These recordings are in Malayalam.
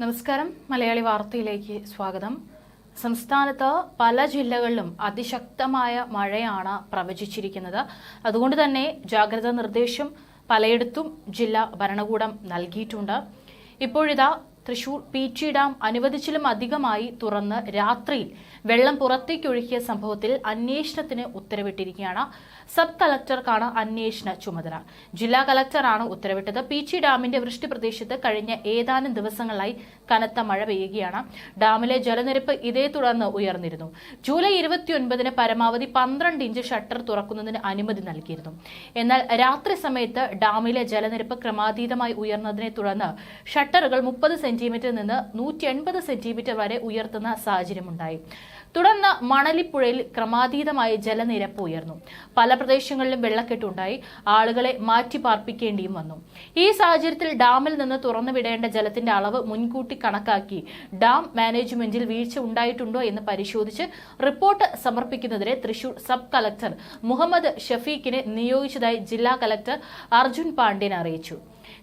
നമസ്കാരം. മലയാളി വാർത്തയിലേക്ക് സ്വാഗതം. സംസ്ഥാനത്ത് പല ജില്ലകളിലും അതിശക്തമായ മഴയാണ് പ്രവചിച്ചിരിക്കുന്നത്. അതുകൊണ്ട് തന്നെ ജാഗ്രതാ നിർദ്ദേശം പലയിടത്തും ജില്ലാ ഭരണകൂടം നൽകിയിട്ടുണ്ട്. ഇപ്പോഴിതാ തൃശൂർ പീച്ചി ഡാം അനുവദിച്ചിലും അധികമായി തുറന്ന് രാത്രിയിൽ വെള്ളം പുറത്തേക്കൊഴുക്കിയ സംഭവത്തിൽ അന്വേഷണത്തിന് ഉത്തരവിട്ടിരിക്കുകയാണ്. സബ് കളക്ടർക്കാണ് അന്വേഷണ ചുമതല. ജില്ലാ കളക്ടറാണ് ഉത്തരവിട്ടത്. പീച്ചി ഡാമിന്റെ വൃഷ്ടി പ്രദേശത്ത് കഴിഞ്ഞ ഏതാനും ദിവസങ്ങളായി കനത്ത മഴ പെയ്യുകയാണ്. ഡാമിലെ ജലനിരപ്പ് ഇതേ തുടർന്ന് ഉയർന്നിരുന്നു. ജൂലൈ ഇരുപത്തിയൊൻപതിന് പരമാവധി പന്ത്രണ്ട് ഇഞ്ച് ഷട്ടർ തുറക്കുന്നതിന് അനുമതി നൽകിയിരുന്നു. എന്നാൽ രാത്രി സമയത്ത് ഡാമിലെ ജലനിരപ്പ് ക്രമാതീതമായി ഉയർന്നതിനെ തുടർന്ന് ഷട്ടറുകൾ മുപ്പത് സെന്റിമീറ്ററിൽ നിന്ന് നൂറ്റി എൺപത് സെന്റിമീറ്റർ വരെ ഉയർത്തുന്ന സാഹചര്യമുണ്ടായി. തുടർന്ന് മണലിപ്പുഴയിൽ ക്രമാതീതമായ ജലനിരപ്പ് ഉയർന്നു. പല പ്രദേശങ്ങളിലും വെള്ളക്കെട്ടുണ്ടായി ആളുകളെ മാറ്റി പാർപ്പിക്കേണ്ടിയും വന്നു. ഈ സാഹചര്യത്തിൽ ഡാമിൽ നിന്ന് തുറന്നുവിടേണ്ട ജലത്തിന്റെ അളവ് മുൻകൂട്ടി കണക്കാക്കി ഡാം മാനേജ്മെന്റിൽ വീഴ്ച ഉണ്ടായിട്ടുണ്ടോ എന്ന് പരിശോധിച്ച് റിപ്പോർട്ട് സമർപ്പിക്കുന്നതിനെ തൃശൂർ സബ് കളക്ടർ മുഹമ്മദ് ഷഫീഖിനെ നിയോഗിച്ചതായി ജില്ലാ കളക്ടർ അർജുൻ പാണ്ഡ്യൻ അറിയിച്ചു.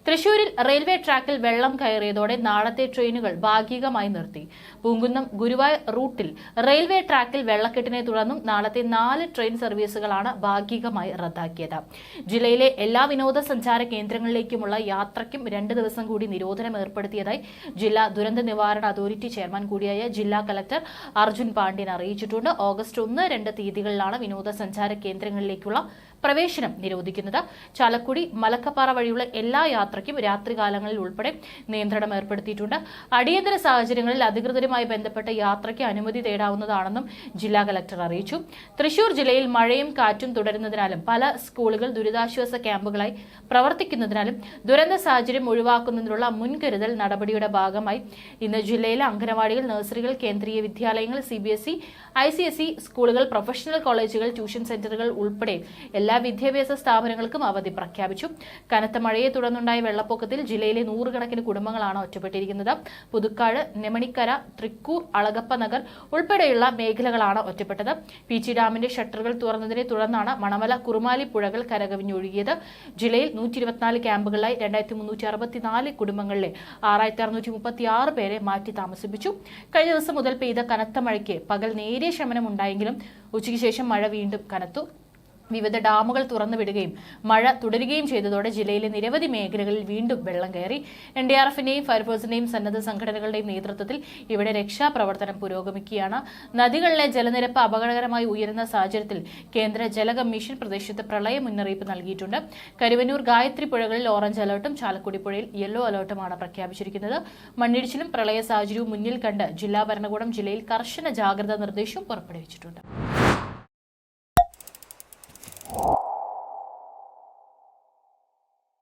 തൃശൂരിൽ റെയിൽവേ ട്രാക്കിൽ വെള്ളം കയറിയതോടെ നാളത്തെ ട്രെയിനുകൾ ഭാഗികമായി നിർത്തി. പൂങ്കുന്നം ഗുരുവായ റൂട്ടിൽ റെയിൽവേ ട്രാക്കിൽ വെള്ളക്കെട്ടിനെ തുടർന്നും നാളത്തെ നാല് ട്രെയിൻ സർവീസുകളാണ് ഭാഗികമായി റദ്ദാക്കിയത്. ജില്ലയിലെ എല്ലാ വിനോദസഞ്ചാര കേന്ദ്രങ്ങളിലേക്കുമുള്ള യാത്രയ്ക്കും രണ്ട് ദിവസം കൂടി നിരോധനം ഏർപ്പെടുത്തിയതായി ജില്ലാ ദുരന്ത നിവാരണ അതോറിറ്റി ചെയർമാൻ കൂടിയായ ജില്ലാ കലക്ടർ അർജുൻ പാണ്ഡ്യൻ അറിയിച്ചിട്ടുണ്ട്. ഓഗസ്റ്റ് ഒന്ന് രണ്ട് തീയതികളിലാണ് വിനോദസഞ്ചാര കേന്ദ്രങ്ങളിലേക്കുള്ള പ്രവേശനം നിരോധിക്കുന്നത്. ചാലക്കുടി മലക്കപ്പാറ വഴിയുള്ള എല്ലാ യാത്രയ്ക്കും രാത്രികാലങ്ങളിൽ ഉൾപ്പെടെ നിയന്ത്രണം ഏർപ്പെടുത്തിയിട്ടുണ്ട്. അടിയന്തര സാഹചര്യങ്ങളിൽ അധികൃതരുമായി ബന്ധപ്പെട്ട യാത്രയ്ക്ക് അനുമതി തേടാവുന്നതാണെന്നും ജില്ലാ കലക്ടർ അറിയിച്ചു. തൃശൂർ ജില്ലയിൽ മഴയും കാറ്റും തുടരുന്നതിനാലും പല സ്കൂളുകൾ ദുരിതാശ്വാസ ക്യാമ്പുകളായി പ്രവർത്തിക്കുന്നതിനാലും ദുരന്ത സാഹചര്യം ഒഴിവാക്കുന്നതിനുള്ള മുൻകരുതൽ നടപടിയുടെ ഭാഗമായി ഇന്ന് ജില്ലയിലെ അംഗനവാടികൾ നഴ്സറികൾ കേന്ദ്രീയ വിദ്യാലയങ്ങൾ C B S E I C S E സ്കൂളുകൾ പ്രൊഫഷണൽ കോളേജുകൾ ട്യൂഷൻ സെന്ററുകൾ ഉൾപ്പെടെ എല്ലാ വിദ്യാഭ്യാസ സ്ഥാപനങ്ങൾക്കും അവധി പ്രഖ്യാപിച്ചു. കനത്ത മഴയെ തുടർന്നുണ്ടായ വെള്ളപ്പൊക്കത്തിൽ ജില്ലയിലെ നൂറുകണക്കിന് കുടുംബങ്ങളാണ് ഒറ്റപ്പെട്ടിരിക്കുന്നത്. പുതുക്കാട് നെമണിക്കര തൃക്കൂർ അളഗപ്പ നഗർ ഉൾപ്പെടെയുള്ള മേഖലകളാണ് ഒറ്റപ്പെട്ടത്. പീച്ചി ഡാമിന്റെ ഷട്ടറുകൾ തുറന്നതിനെ തുടർന്നാണ് മണമല കുറുമാലി പുഴകൾ കരകവിഞ്ഞൊഴുകിയത് ജില്ലയിൽ നൂറ്റി ഇരുപത്തിനാല് ക്യാമ്പുകളിലായി രണ്ടായിരത്തി മുന്നൂറ്റി അറുപത്തിനാല് കുടുംബങ്ങളിലെ ആറായിരത്തി അറുന്നൂറ്റി മുപ്പത്തി ആറ് പേരെ മാറ്റി താമസിപ്പിച്ചു. കഴിഞ്ഞ ദിവസം മുതൽ പെയ്ത കനത്ത മഴയ്ക്ക് പകൽ നേരിയ ശമനം ഉണ്ടായെങ്കിലും ഉച്ചയ്ക്ക് ശേഷം മഴ വീണ്ടും കനത്തു. വിവിധ ഡാമുകൾ തുറന്നുവിടുകയും മഴ തുടരുകയും ചെയ്തതോടെ ജില്ലയിലെ നിരവധി മേഖലകളിൽ വീണ്ടും വെള്ളം കയറി. എൻ ഡി ആർ എഫിന്റെയും ഫയർഫോഴ്സിന്റെയും സന്നദ്ധ സംഘടനകളുടെയും നേതൃത്വത്തിൽ ഇവിടെ രക്ഷാപ്രവർത്തനം പുരോഗമിക്കുകയാണ്. നദികളിലെ ജലനിരപ്പ് അപകടകരമായി ഉയരുന്ന സാഹചര്യത്തിൽ കേന്ദ്ര ജല കമ്മീഷൻ പ്രദേശത്ത് പ്രളയ മുന്നറിയിപ്പ് നൽകിയിട്ടുണ്ട്. കരുവന്നൂർ ഗായത്രി പുഴകളിൽ ഓറഞ്ച് അലർട്ടും ചാലക്കുടി പുഴയിൽ യെല്ലോ അലർട്ടുമാണ് പ്രഖ്യാപിച്ചിരിക്കുന്നത്. മണ്ണിടിച്ചിലും പ്രളയ സാഹചര്യവും മുന്നിൽ കണ്ട് ജില്ലാ ഭരണകൂടം ജില്ലയിൽ കർശന ജാഗ്രതാ നിർദ്ദേശവും പുറപ്പെടുവിച്ചിട്ടുണ്ട്.